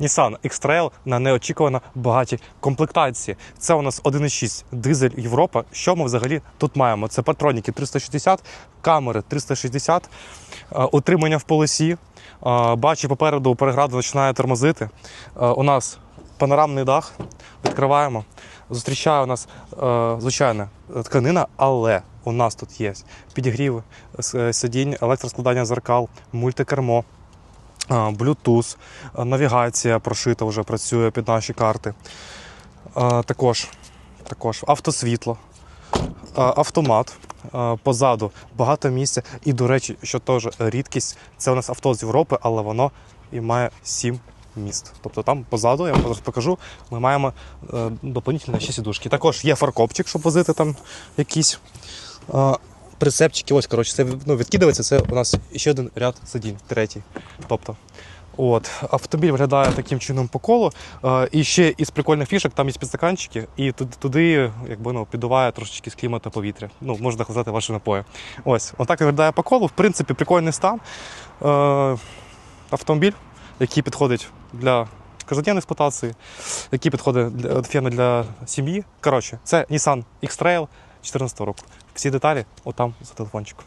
Nissan X-Trail на неочікувано багатій комплектації. Це у нас 1.6 дизель Європа. Що ми взагалі тут маємо? Це патроніки 360, камери 360, е, утримання в полосі. Е, Бачу, попереду переграду починає тормозити. Е, У нас панорамний дах. Відкриваємо. Зустрічає у нас звичайна тканина, але у нас тут є підігріви сидінь, електроскладання зеркал, мультикермо. Bluetooth, навігація прошита вже працює під наші карти. Також, також автосвітло, автомат. Позаду багато місця. І, до речі, що теж рідкість, це у нас авто з Європи, але воно і має 7 міст. Тобто там позаду, я вам покажу, ми маємо е, доповнительні ще сідушки. Також є фаркопчик, щоб возити там якісь прицепчики. Ось, коротше, це ну, відкидається. Це у нас ще один ряд сидінь, третій. Тобто, от, автомобіль виглядає таким чином по колу. Е, і ще із прикольних фішок там є підстаканчики, і туди, туди якби, ну, піддуває трошечки з клімату повітря. Ну, можна казати ваші напої. Ось, отак виглядає по колу. В принципі, прикольний стан. Е, автомобіль, який підходить для каждодневної експлуатації, який підходить для, для сім'ї. Коротше, це Nissan X-Trail 2014 року. Всі деталі отам за телефончиком.